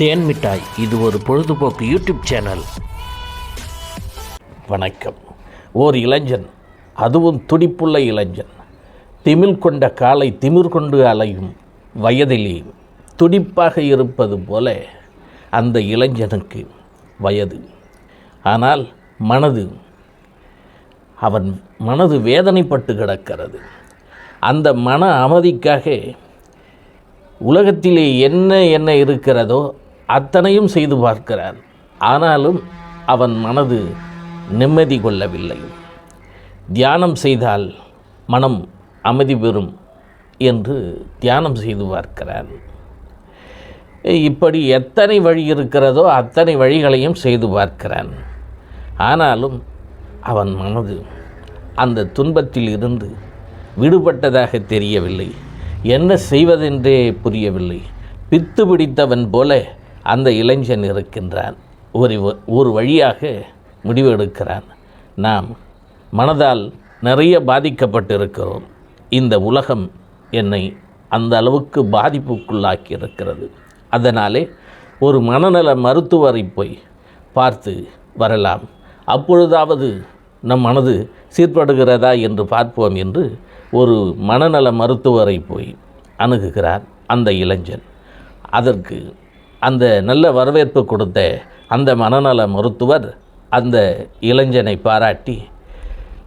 தேன் மிட்டாய். இது ஒரு பொழுதுபோக்கு யூடியூப் சேனல். வணக்கம். ஓர் இளைஞன் அதுவும் துடிப்புள்ள இளைஞன். திமிழ் கொண்ட காலை திமிர் கொண்டு அலையும் வயதிலே துடிப்பாக இருப்பது போல அந்த இளைஞனுக்கு வயது. ஆனால் மனது அவன் மனது வேதனைப்பட்டு கிடக்கிறது. அந்த மன அமைதிக்காக உலகத்திலே என்ன என்ன இருக்கிறதோ அத்தனையும் செய்து பார்க்கிறான் ஆனாலும் அவன் மனது நிம்மதி கொள்ளவில்லை. தியானம் செய்தால் மனம் அமைதி பெறும் என்று தியானம் செய்து பார்க்கிறான் இப்படி எத்தனை வழி இருக்கிறதோ அத்தனை வழிகளையும் செய்து பார்க்கிறான். ஆனாலும் அவன் மனது அந்த துன்பத்தில் இருந்து விடுபட்டதாக தெரியவில்லை. என்ன செய்வதென்றே புரியவில்லை. பித்து பிடித்தவன் போல அந்த இளைஞன் இருக்கின்றான். ஒரு வ- ஒரு வழியாக முடிவெடுக்கிறான் நாம் மனதால் நிறைய பாதிக்கப்பட்டிருக்கிறோம். இந்த உலகம் என்னை அந்த அளவுக்கு பாதிப்புக்குள்ளாக்கி இருக்கிறது அதனாலே ஒரு மனநல மருத்துவரை போய் பார்த்து வரலாம். அப்பொழுதாவது நம் மனது சீர்படுகிறதா என்று பார்ப்போம் என்று ஒரு மனநல மருத்துவரை போய் அணுகுகிறார் அந்த இளைஞன். அதற்கு அந்த நல்ல வரவேற்பு கொடுத்த அந்த மனநல மருத்துவர் அந்த இளைஞனை பாராட்டி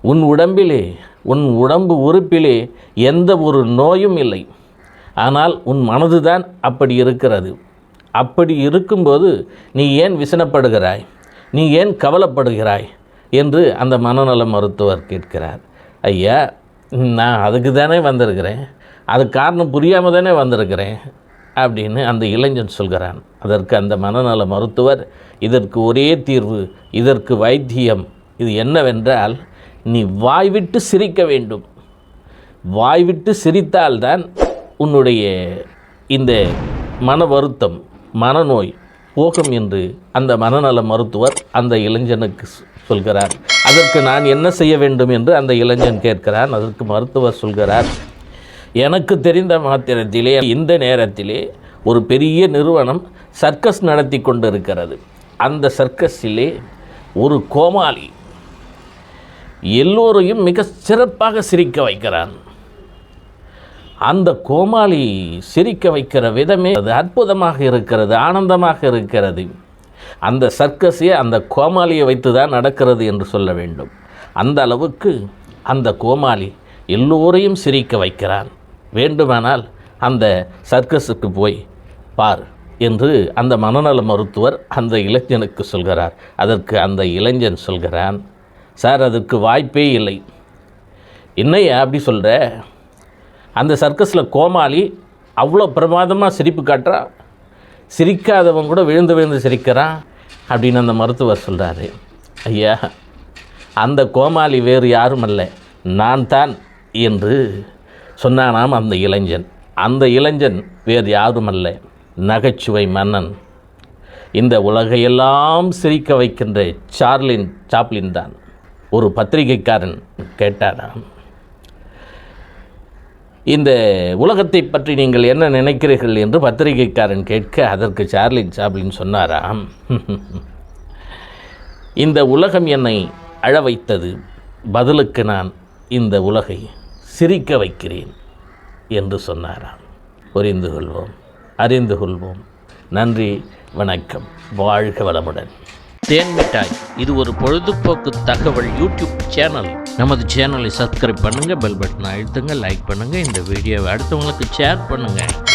உன் உடம்பிலே உன் உடம்பு உறுப்பிலே எந்த ஒரு நோயும் இல்லை. ஆனால் உன் மனதுதான் அப்படி இருக்கிறது. அப்படி இருக்கும்போது நீ ஏன் விசனப்படுகிறாய்? நீ ஏன் கவலைப்படுகிறாய்? என்று அந்த மனநல மருத்துவர் கேட்கிறார். ஐயா நான் அதுக்கு தானே வந்திருக்கிறேன். அது காரணம் புரியாமல் தானே வந்திருக்கிறேன். அப்படின்னு அந்த இளைஞன் சொல்கிறான். அதற்கு அந்த மனநல மருத்துவர் இதற்கு ஒரே தீர்வு இதற்கு வைத்தியம். இது என்னவென்றால் நீ வாய்விட்டு சிரிக்க வேண்டும். வாய்விட்டு சிரித்தால்தான் உன்னுடைய இந்த மன வருத்தம் மனநோய் போகும் என்று அந்த மனநல மருத்துவர் அந்த இளைஞனுக்கு சொல்கிறார். அதற்கு நான் என்ன செய்ய வேண்டும் என்று அந்த இளைஞன் கேட்கிறான். அதற்கு மருத்துவர் சொல்கிறார் எனக்கு தெரிந்த மாத்திரத்திலே இந்த நேரத்திலே ஒரு பெரிய நிறுவனம் சர்க்கஸ் நடத்தி கொண்டிருக்கிறது. அந்த சர்க்கஸிலே ஒரு கோமாளி எல்லோரையும் மிக சிறப்பாக சிரிக்க வைக்கிறான். அந்த கோமாளி சிரிக்க வைக்கிற விதமே அது அற்புதமாக இருக்கிறது ஆனந்தமாக இருக்கிறது. அந்த சர்க்கஸே அந்த கோமாளியை வைத்து தான் நடக்கிறது என்று சொல்ல வேண்டும். அந்த அளவுக்கு அந்த கோமாளி எல்லோரையும் சிரிக்க வைக்கிறான். வேண்டுமானால் அந்த சர்க்கஸுக்கு போய் பார் என்று அந்த மனநல மருத்துவர் அந்த இளைஞனுக்கு சொல்கிறார். அதற்கு அந்த இளைஞன் சொல்கிறான் சார் அதுக்கு வாய்ப்பே இல்லை. என்னையா அப்படி சொல்கிற அந்த சர்க்கஸில் கோமாளி அவ்வளோ பிரமாதமாக சிரிப்பு காட்டுறா? சிரிக்காதவன் கூட விழுந்து விழுந்து சிரிக்கிறான் அப்படின்னு அந்த மருத்துவர் சொல்கிறாரு ஐயா அந்த கோமாளி வேறு யாரும் அல்ல. நான் தான் என்று சொன்னானாம் அந்த இளைஞன். அந்த இளைஞன் வேறு யாருமல்ல. நகைச்சுவை மன்னன். இந்த உலகையெல்லாம் சிரிக்க வைக்கின்ற சார்லின் சாப்ளின் தான். ஒரு பத்திரிகைக்காரன் கேட்டாராம் இந்த உலகத்தை பற்றி நீங்கள் என்ன நினைக்கிறீர்கள் என்று பத்திரிகைக்காரன் கேட்க அதற்கு சார்லின் சாப்ளின் சொன்னாராம். இந்த உலகம் என்னை அழ வைத்தது. பதிலுக்கு நான் இந்த உலகை சிரிக்க வைக்கிறேன் என்று சொன்னாராம். புரிந்து கொள்வோம். அறிந்து கொள்வோம். நன்றி வணக்கம். வாழ்க வளமுடன். தேன் மிட்டாய் இது ஒரு பொழுதுபோக்கு தகவல் யூடியூப் சேனல். நமது சேனலை சப்ஸ்கிரைப் பண்ணுங்கள் பெல் பட்டனை அழுத்துங்க லைக் பண்ணுங்கள் இந்த வீடியோவை அடுத்தவங்களுக்கு ஷேர் பண்ணுங்கள்